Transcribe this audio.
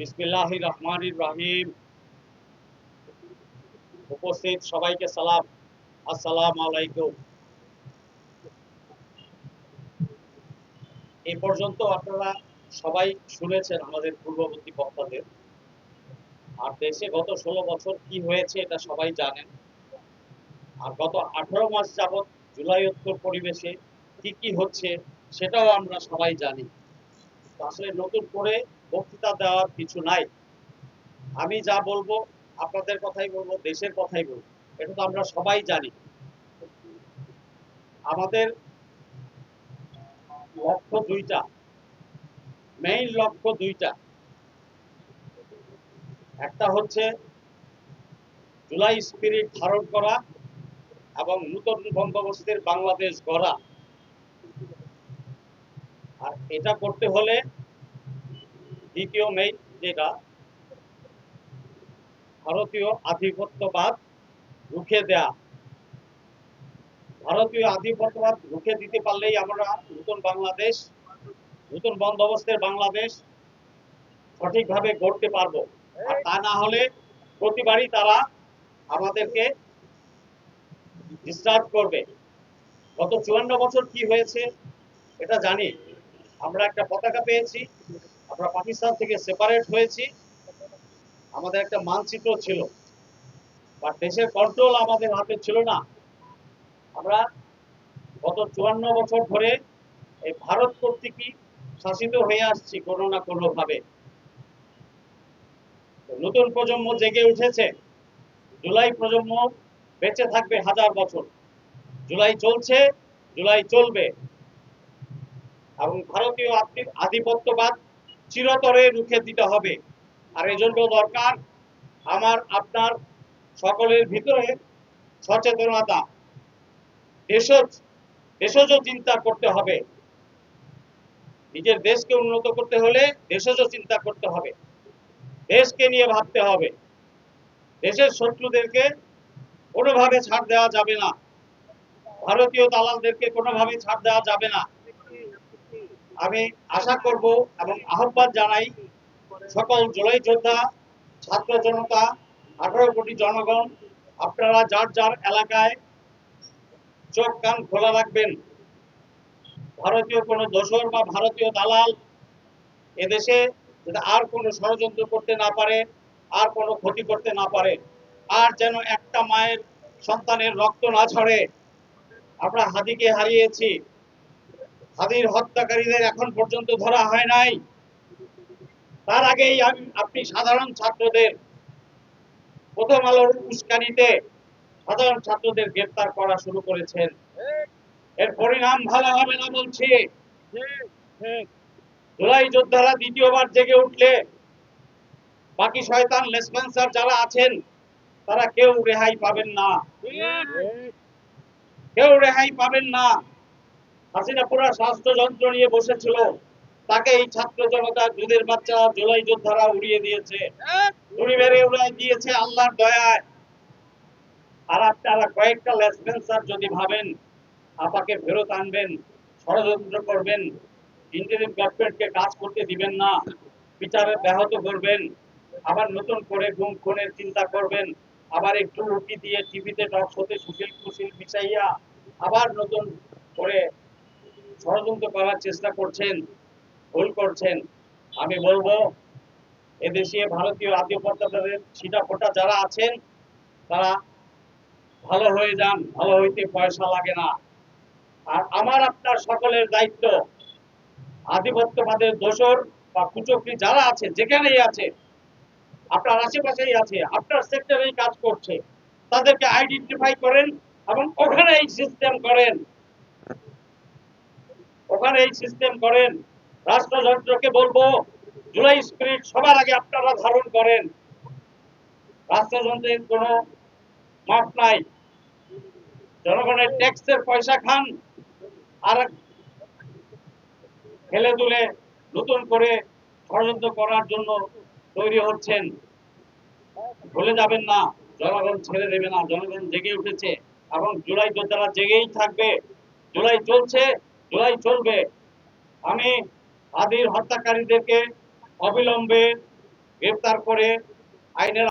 বিসমিল্লাহ রহমান রাহিম উপস্থিত সবাইকে সালাম। আসসালাম আলাইকুম। এই পর্যন্ত আপনারা সবাই শুনেছেন আমাদের পূর্ববর্তী বক্তাদের। আর দেশে গত ষোলো বছর কি হয়েছে এটা সবাই জানেন। আর গত আঠারো মাস যাবৎ জুলাই উত্তর পরিবেশে কি কি হচ্ছে সেটাও আমরা সবাই জানি। আসলে নতুন করে বক্তৃতা দেওয়ার কিছু নাই। আমি যা বলব, আপনাদের কথাই বলব, দেশের কথাই বলব। এটা তো আমরা সবাই জানি। আমাদের লক্ষ্য দুইটা। মেইন লক্ষ্য দুইটা। একটা হচ্ছে জুলাই স্পিরিট ধারণ করা এবং নূতন বন্দোবস্তের বাংলাদেশ গড়া। আর এটা করতে হলে দ্বিতীয় মেইন যেটা, ভারতীয় আধিপত্যবাদ রুখে দেয়া। ভারতীয় আধিপত্যবাদ রুখে দিতে পারলেই আমরা নতুন বাংলাদেশ, নতুন বন্দোবস্তের বাংলাদেশ সঠিকভাবে গড়তে পারব। আর তা না হলে প্রতিবারই তারা আমাদেরকে ডিস্টার্ব করবে। গত চুয়ান্ন বছর কি হয়েছে, এটা জানি। আমরা একটা পতাকা পেয়েছি। আমরা পাকিস্তান থেকে সেপারেট হয়েছি। আমাদের একটা মানচিত্র ছিল। বাট দেশের কন্ট্রোল আমাদের হাতে ছিল না। আমরা গত চুয়ান্ন বছর ধরে এই ভারত কর্তৃকই শাসিত হয়ে আসছি কোনো না কোনো ভাবে নতুন প্রজন্ম জেগে উঠেছে। জুলাই প্রজন্ম বেঁচে থাকবে হাজার বছর। জুলাই চলছে, জুলাই চলবে। এবং ভারতীয় আধি- আধিপত্যবাদ চিরতরে রুখে দিতে হবে। আর এজন্য দরকার আমার, আপনার সকলের ভিতরে সচেতনতা দেশজ দেশজ চিন্তা করতে হবে। নিজের দেশকে উন্নত করতে হলে দেশজ চিন্তা করতে হবে। দেশকে নিয়ে ভাবতে হবে। দেশের শত্রুদেরকে কোনোভাবে ছাড় দেওয়া যাবে না। ভারতীয় দালালদেরকে কোনোভাবে ছাড় দেওয়া যাবে না। আমি আশা করব এবং আহ্বান জানাই সকল জুলাই যোদ্ধা, ছাত্র জনতা, আঠারো কোটি জনগণ, আপনারা যার যার এলাকায় চোখ কান খোলা রাখবেন। ভারতীয় কোনো দোসর বা ভারতীয় দালাল এদেশে যাতে আর কোনো ষড়যন্ত্র করতে না পারে, আর কোনো ক্ষতি করতে না পারে, আর যেন একটা মায়ের সন্তানের রক্ত না ছড়ে আমরা হাদিকে হারিয়েছি। হাদির হত্যাকারীদের এখন পর্যন্ত ধরা হয় নাই। তার আগেই আমি আপনি সাধারণ ছাত্রদের প্রথম আলোর উস্কানিতে সাধারণ ছাত্রদের গ্রেপ্তার করা শুরু করেছেন। এর পরিণাম ভালো হবে না বলছি। জুলাই যোদ্ধারা দ্বিতীয়বার জেগে উঠলে বাকি শয়তান লেসপেন্সার যারা আছেন, তারা কেউ রেহাই পাবেন না। কেউ রেহাই পাবেন না। হাসিনা পুরা স্বাস্থ্য যন্ত্র নিয়ে বসেছিল। তাকে এই ছাত্র জনতা দুধের বাচ্চা, জুলাই যোদ্ধারা উড়িয়ে দিয়েছে। উড়ি মেরে উড়াই দিয়েছে আল্লাহর দয়ায়। আর আপনারা কয়েকটা লেসপেন্সার যদি ভাবেন, আপাকে ফেরত আনবেন, ষড়যন্ত্র করবেন ইন্টারিম গভর্নমেন্টকে কাজ করতে দিবেন না, বিচারে ব্যাহত করবেন, আবার নতুন করে গুম খুনের চিন্তা করবেন, আবার একটু উকি দিয়ে টিভিতে টক হতে সুশীল কুশীল বিছাইয়া আবার নতুন করে ষড়যন্ত্র করার চেষ্টা করছেন, ভুল করছেন, আমি বলব, এদেশে ভারতীয় আধিপত্যদের ছিটা ফোটা যারা আছেন, তারা ভালো হয়ে যান, ভালো হইতে পয়সা লাগে না। আর আমার, আপনার সকলের দায়িত্ব, আধিপত্যবাদের দোষর বা কুচক্রি যারা আছে, যেখানেই আছে, আপনার আশেপাশেই আছে, আপনার সেক্টরেই কাজ করছে, তাদেরকে আইডেন্টিফাই করেন এবং ওখানে এই সিস্টেম করেন। ওখানে এই সিস্টেম করেন। রাষ্ট্রযন্ত্রকে বলব, জুলাই স্পিরিট সবার আগে আপনারা ধারণ করেন। রাষ্ট্রযন্ত্রের কোনো মাপ নাই। জনগণের ট্যাক্সের পয়সা খান আর ফেলে তুলে নতুন করে ষড়যন্ত্র করার জন্য তৈরি হচ্ছেন। ভুলে যাবেন না, জনগণ ছেড়ে দেবে না। জনগণ জেগে উঠেছে এবং জুলাই যোদ্ধারা জেগেই থাকবে। জুলাই চলছে জুলাই চলবে। আমি আদির হত্যাকারীদেরকে অবিলম্বে গ্রেফতার করে আইনের